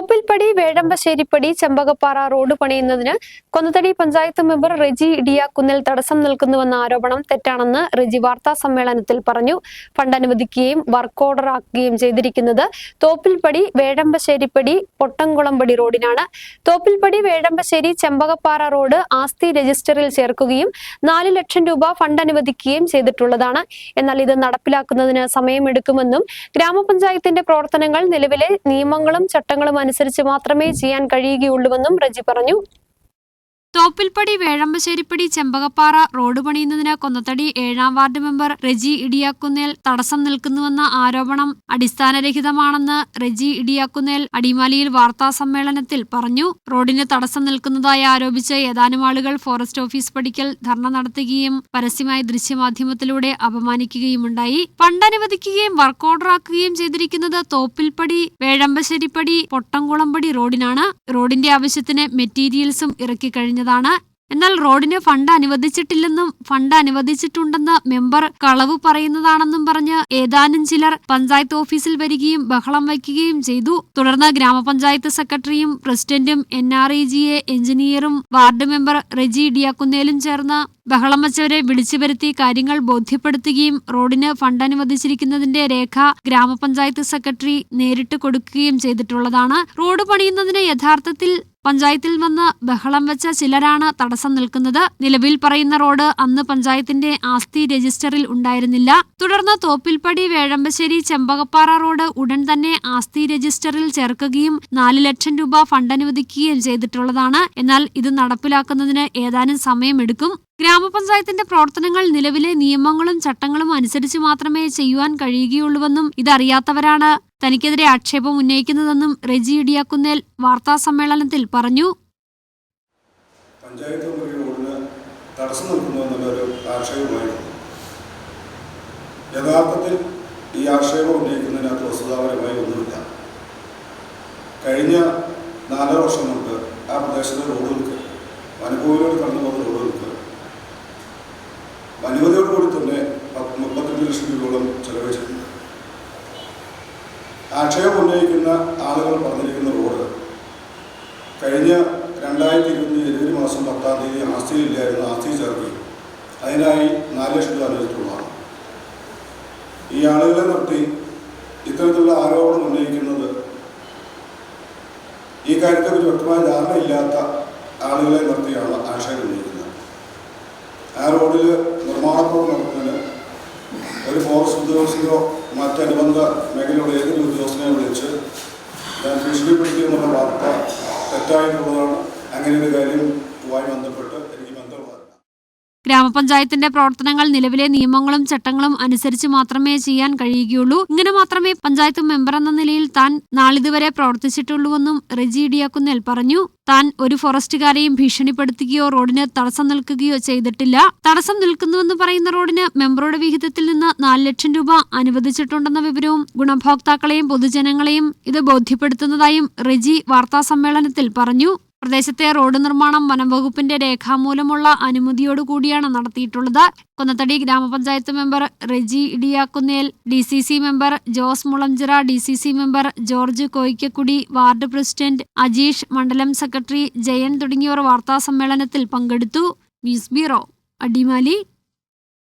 തോപ്പിൽപ്പടി വേഴമ്പശ്ശേരിപ്പടി Chembakappara road പണിയുന്നതിന് Konnathady panchayat member Reji Idiyakkunnil തടസ്സം നിൽക്കുന്നുവെന്ന ആരോപണം തെറ്റാണെന്ന് റെജി വാർത്താ സമ്മേളനത്തിൽ പറഞ്ഞു. ഫണ്ട് അനുവദിക്കുകയും വർക്ക് ഓർഡർ ആക്കുകയും ചെയ്തിരിക്കുന്നത് തോപ്പിൽപ്പടി വേഴമ്പശ്ശേരിപ്പടി പൊട്ടംകുളമ്പടി റോഡിനാണ്. തോപ്പിൽപ്പടി വേഴമ്പശ്ശേരി ചെമ്പകപ്പാറ റോഡ് ആസ്തി രജിസ്റ്ററിൽ ചേർക്കുകയും നാല് ലക്ഷം രൂപ ഫണ്ട് അനുവദിക്കുകയും ചെയ്തിട്ടുള്ളതാണ്. എന്നാൽ ഇത് നടപ്പിലാക്കുന്നതിന് സമയമെടുക്കുമെന്നും ഗ്രാമപഞ്ചായത്തിന്റെ പ്രവർത്തനങ്ങൾ നിലവിലെ നിയമങ്ങളും ചട്ടങ്ങളും അനുസരിച്ച് മാത്രമേ ചെയ്യാൻ കഴിയുകയുള്ളൂവെന്നും റജി പറഞ്ഞു തോപ്പിൽപ്പടി വേഴമ്പശ്ശേരിപ്പടി ചെമ്പകപ്പാറ റോഡ് പണിയുന്നതിന് കൊന്നത്തടി ഏഴാം വാർഡ് മെമ്പർ റെജി ഇടിയാക്കുന്നേൽ തടസ്സം നിൽക്കുന്നുവെന്ന ആരോപണം അടിസ്ഥാനരഹിതമാണെന്ന് റെജി ഇടിയാക്കുന്നേൽ അടിമാലിയിൽ വാർത്താ സമ്മേളനത്തിൽ പറഞ്ഞു. റോഡിന് തടസ്സം നിൽക്കുന്നതായി ആരോപിച്ച് ഏതാനും ആളുകൾ ഫോറസ്റ്റ് ഓഫീസ് പടിക്കൽ ധർണ നടത്തുകയും പരസ്യമായി ദൃശ്യമാധ്യമത്തിലൂടെ അപമാനിക്കുകയുമുണ്ടായി. ഫണ്ട് അനുവദിക്കുകയും വർക്ക് ഓർഡർ ആക്കുകയും ചെയ്തിരിക്കുന്നത് തോപ്പിൽപ്പടി വേഴമ്പശ്ശേരിപ്പടി പൊട്ടംകുളമ്പടി റോഡിനാണ്. റോഡിന്റെ ആവശ്യത്തിന് മെറ്റീരിയൽസും ഇറക്കി കഴിഞ്ഞതാണ് എന്നാൽ റോഡിന് ഫണ്ട് അനുവദിച്ചിട്ടില്ലെന്നും ഫണ്ട് അനുവദിച്ചിട്ടുണ്ടെന്ന് മെമ്പർ കളവ് പറയുന്നതാണെന്നും പറഞ്ഞ് ഏതാനും ചിലർ പഞ്ചായത്ത് ഓഫീസിൽ വരികയും ബഹളം വയ്ക്കുകയും ചെയ്തു. തുടർന്ന് ഗ്രാമപഞ്ചായത്ത് സെക്രട്ടറിയും പ്രസിഡന്റും N R E G A എഞ്ചിനീയറും ward member Reji ഡിയാക്കുന്നേലും ചേർന്ന് ബഹളം വച്ചവരെ വിളിച്ചു വരുത്തി കാര്യങ്ങൾ ബോധ്യപ്പെടുത്തുകയും റോഡിന് ഫണ്ട് അനുവദിച്ചിരിക്കുന്നതിന്റെ രേഖ ഗ്രാമപഞ്ചായത്ത് സെക്രട്ടറി നേരിട്ട് കൊടുക്കുകയും ചെയ്തിട്ടുള്ളതാണ്. റോഡ് പണിയുന്നതിന് യഥാർത്ഥത്തിൽ പഞ്ചായത്തിൽ വന്ന് ബഹളം വെച്ച ചിലരാണ് തടസ്സം നിൽക്കുന്നത്. നിലവിൽ പറയുന്ന റോഡ് അന്ന് പഞ്ചായത്തിന്റെ ആസ്തി രജിസ്റ്ററിൽ ഉണ്ടായിരുന്നില്ല. തുടർന്ന് തോപ്പിൽപ്പടി വേഴമ്പശ്ശേരി ചെമ്പകപ്പാറ റോഡ് ഉടൻ തന്നെ ആസ്തി രജിസ്റ്ററിൽ ചേർക്കുകയും നാല് ലക്ഷം രൂപ ഫണ്ട് അനുവദിക്കുകയും ചെയ്തിട്ടുള്ളതാണ്. എന്നാൽ ഇത് നടപ്പിലാക്കുന്നതിന് ഏതാനും സമയമെടുക്കും. ഗ്രാമപഞ്ചായത്തിന്റെ പ്രവർത്തനങ്ങൾ നിലവിലെ നിയമങ്ങളും ചട്ടങ്ങളും അനുസരിച്ച് മാത്രമേ ചെയ്യുവാൻ കഴിയുകയുള്ളൂവെന്നും ഇതറിയാത്തവരാണ്. തനിക്കെതിരെ ആക്ഷേപം ഉന്നയിക്കുന്നതെന്നും റെജി ഇടിയാക്കുന്നേൽ വാർത്താ സമ്മേളനത്തിൽ പറഞ്ഞു. പഞ്ചായത്ത് റോഡിന് തടസ്സം നിൽക്കുന്നു എന്നുള്ളൊരു ആക്ഷേപമായിരുന്നു. യഥാർത്ഥത്തിൽ ഈ ആക്ഷേപം ഉന്നയിക്കുന്നതിനകത്ത് വസ്തുതാപരമായി ഒന്നുമില്ല. കഴിഞ്ഞ നാലര വർഷം മുമ്പ് ആ പ്രദേശത്തെ റോഡുകൾക്ക് വനഭൂമിയോട് കടന്നു പോകുന്ന റോഡുകൾക്ക് അനുമതിയോടുകൂടി തന്നെ പത്ത് മുപ്പത്തഞ്ച് ലക്ഷം രൂപയോളം ചെലവഴിച്ചിട്ടുണ്ട്. ആക്ഷേപം ഉന്നയിക്കുന്ന ആളുകൾ പറഞ്ഞിരിക്കുന്ന റോഡ് കഴിഞ്ഞ രണ്ടായിരത്തി ഇരുപത്തി ജനുവരി മാസം പത്താം തീയതി ആസ്തിയില്ലായിരുന്നു ആസ്തി ചേർക്കുകയും അതിനായി നാല് ലക്ഷം രൂപ അനുവദിച്ചിട്ടുള്ളതാണ്. ഈ ആളുകളെ നിർത്തി ഇത്തരത്തിലുള്ള ആരോപണം ഉന്നയിക്കുന്നത് ഈ കാര്യത്തെക്കുറിച്ച് വ്യക്തമായ ധാരണയില്ലാത്ത ആളുകളെ നിർത്തിയാണ് ആക്ഷേപം ഉന്നയിക്കുന്നത്. ആ റോഡിൽ നിർമ്മാണ പ്രവർത്തനം നടത്തുന്നതിന് ഒരു ഫോറസ്റ്റ് ഉദ്യോഗസ്ഥയോ മറ്റനുബന്ധ മേഖലയുടെ ഏതൊരു ഉദ്യോഗസ്ഥനെ വിളിച്ച് ഞാൻ ഭീഷണിപ്പെടുത്തി എന്നുള്ള വാർത്ത തെറ്റായിട്ടുള്ളതാണ്. അങ്ങനെ ഒരു കാര്യം പോയി ബന്ധപ്പെട്ട് എനിക്ക് ഗ്രാമപഞ്ചായത്തിന്റെ പ്രവർത്തനങ്ങൾ നിലവിലെ നിയമങ്ങളും ചട്ടങ്ങളും അനുസരിച്ച് മാത്രമേ ചെയ്യാൻ കഴിയുകയുള്ളൂ. ഇങ്ങനെ മാത്രമേ പഞ്ചായത്ത് മെമ്പർ എന്ന നിലയിൽ താൻ നാളിതുവരെ പ്രവർത്തിച്ചിട്ടുള്ളൂവെന്നും റെജി ഇടിയാക്കുന്നേൽ പറഞ്ഞു. താൻ ഒരു ഫോറസ്റ്റുകാരെയും ഭീഷണിപ്പെടുത്തുകയോ റോഡിന് തടസ്സം നിൽക്കുകയോ ചെയ്തിട്ടില്ല. തടസ്സം നിൽക്കുന്നുവെന്ന് പറയുന്ന റോഡിന് മെമ്പറുടെ വിഹിതത്തിൽ നിന്ന് നാല് ലക്ഷം രൂപ അനുവദിച്ചിട്ടുണ്ടെന്ന വിവരവും ഗുണഭോക്താക്കളെയും പൊതുജനങ്ങളെയും ഇത് ബോധ്യപ്പെടുത്തുന്നതായും റെജി വാർത്താസമ്മേളനത്തിൽ പറഞ്ഞു. പ്രദേശത്തെ റോഡ് നിർമ്മാണം വനംവകുപ്പിന്റെ രേഖാമൂലമുള്ള അനുമതിയോടുകൂടിയാണ് നടത്തിയിട്ടുള്ളത്. കൊന്നത്തടി ഗ്രാമപഞ്ചായത്ത് member Reji Idiyakkunnel D C C member Jose Mulanchira D C C member George Koyikkakudi ward president Ajeesh മണ്ഡലം സെക്രട്ടറി ജയൻ തുടങ്ങിയവർ വാർത്താസമ്മേളനത്തിൽ പങ്കെടുത്തു. News bureau Adimali.